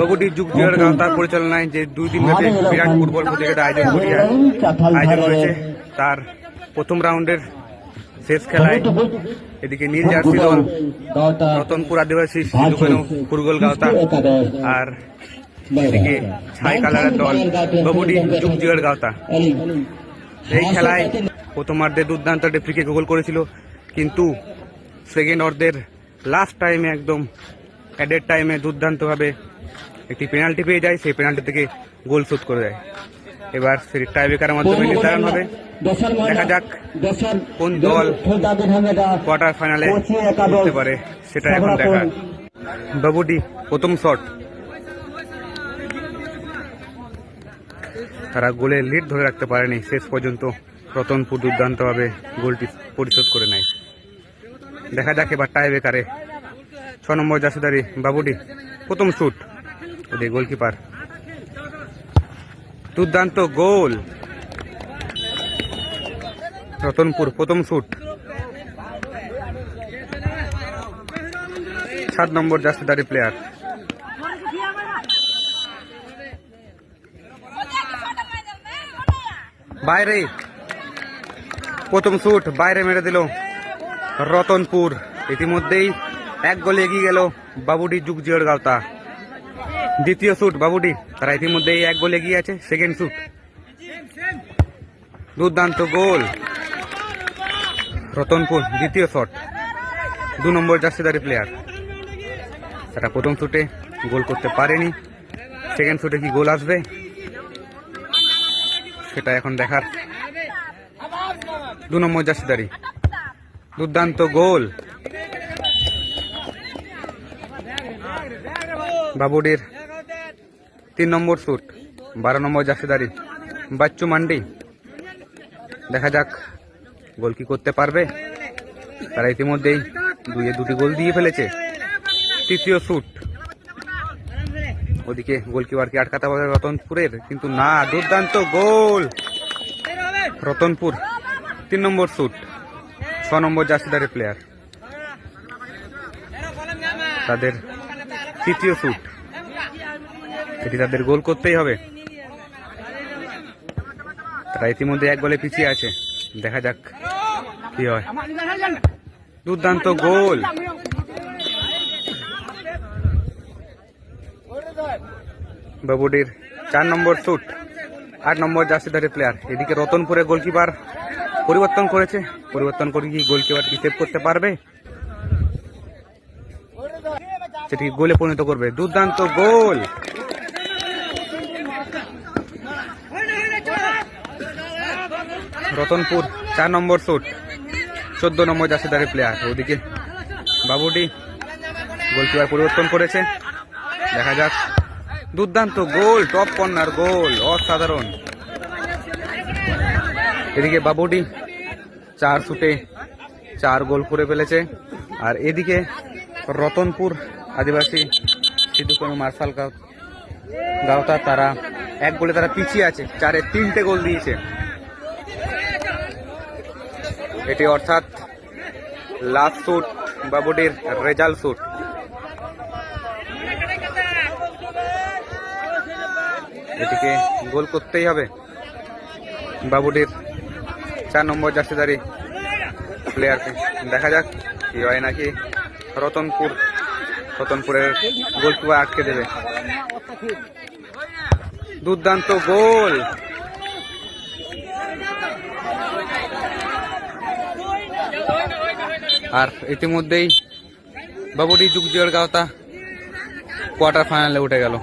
বাবুটি যুগ জিয়ার তার পরিচালনায় যে দুই দিন বিরাট ফুটবল প্রতিযোগিতা আয়োজন করিয়া আয়োজন হয়েছে তার প্রথম রাউন্ডের শেষ খেলায়। এদিকে নীল জার্সি দল, রতনপুর আদিবাসী সিধুকানু ফুরগোল গাওতা আর এদিকে ছাই কালারের দল বাবুটি যুগ জিয়ার গাওতা। এই খেলায় প্রথমার্ধে দুর্দান্ত একটা ফ্রিকে গোল করেছিল, কিন্তু সেকেন্ড অর্ধের লাস্ট টাইমে একদম অ্যাডেড টাইমে দুর্দান্তভাবে একটি পেনাল্টি পেয়ে যায় সেই পেনাল্টি থেকে গোল শোধ করে দেয়। এবার সেই টাইব্রেকারের মাধ্যমে নির্ধারণ হবে। দেখা যাক কোন দল কোয়ার্টার ফাইনালে উঠতে পারে সেটা এখন দেখার। বাবুটি প্রথম শট তারা গোলের লিড ধরে রাখতে পারেনি। শেষ পর্যন্ত রতনপুর দুর্দান্তভাবে গোলটি পরিশোধ করে নেয়। দেখা যাক এবার টাই বেকারে ছ নম্বর জাসিদারি বাবুডি প্রথম শুট ওদের গোলকিপার। দুর্দান্ত গোল। রতনপুর, প্রথম শুট। সাত নম্বর জাসিদারি প্লেয়ার বাইরে। প্রথম শুট, বাইরে মেরে দিল রতনপুর। ইতিমধ্যেই এক গোলে এগিয়ে গেল বাবুডি যুগ জিওর গাওতা দ্বিতীয় শুট বাবুডি। তারা ইতিমধ্যেই এক গোলে এগিয়ে আছে সেকেন্ড শুট দুর্দান্ত গোল। রতনপুর, দ্বিতীয় শট দু নম্বর জার্সিদারি প্লেয়ার তারা প্রথম শুটে গোল করতে পারেনি। সেকেন্ড শুটে কি গোল আসবে? সেটা এখন দেখার। দু নম্বর জার্সিদারি দুর্দান্ত গোল। বাবুডির তিন নম্বর স্যুট বারো নম্বর জার্সিদারি। বাচ্চু মান্ডি। দেখা যাক গোল কি করতে পারবে। তারা ইতিমধ্যেই দুইয়ে দুটি গোল দিয়ে ফেলেছে। তৃতীয় শুট ওদিকে গোলকিপারকে আটকাতে পারে রতনপুরের, কিন্তু না, দুর্দান্ত গোল! রতনপুর, তিন নম্বর শুট ছ নম্বর জার্সিদারি প্লেয়ার তাদের তৃতীয় শুট এটি তাদের গোল করতেই হবে। তারা ইতিমধ্যে এক গোলে পিছিয়ে আছে। দেখা যাক কি হয়। দুর্দান্ত গোল। বাবুডির চার নম্বর শুট, আট নম্বর জার্সিধারী প্লেয়ার এদিকে রতনপুরের গোলকিপার পরিবর্তন করেছে। পরিবর্তন করে কি গোলকিপার সেভ করতে পারবে? সেটি গোলে পরিণত করবে। দুর্দান্ত গোল। রতনপুর, চার নম্বর শুট চোদ্দ নম্বর জার্সিধারী প্লেয়ার ওদিকে বাবুডি গোলকিপার পরিবর্তন করেছে। দেখা যাক। দুর্দান্ত গোল টপ কর্নার গোল অসাধারণ। এদিকে বাবুডি চার শুটে চার গোল করে ফেলেছে। আর এদিকে রতনপুর আদিবাসী সিদ্ধুকনু মার্শাল গাঁও গাওতা, তারা এক গোলে তারা পিছিয়ে আছে। চারে তিনটে গোল দিয়েছে। এটি অর্থাৎ লাস্ট শুট বাবুডির রেজাল্ট শুট এটিকে গোল করতেই হবে। বাবুডির চার নম্বর জার্সিদারি প্লেয়ারকে। দেখা যাক কি হয় নাকি রতনপুর, রতনপুরের গোলকিপার আটকে দেবে। দুর্দান্ত গোল! আর ইতিমধ্যেই বাবুটি যুগ জিওর গাওতা কোয়ার্টার ফাইনালে উঠে গেল।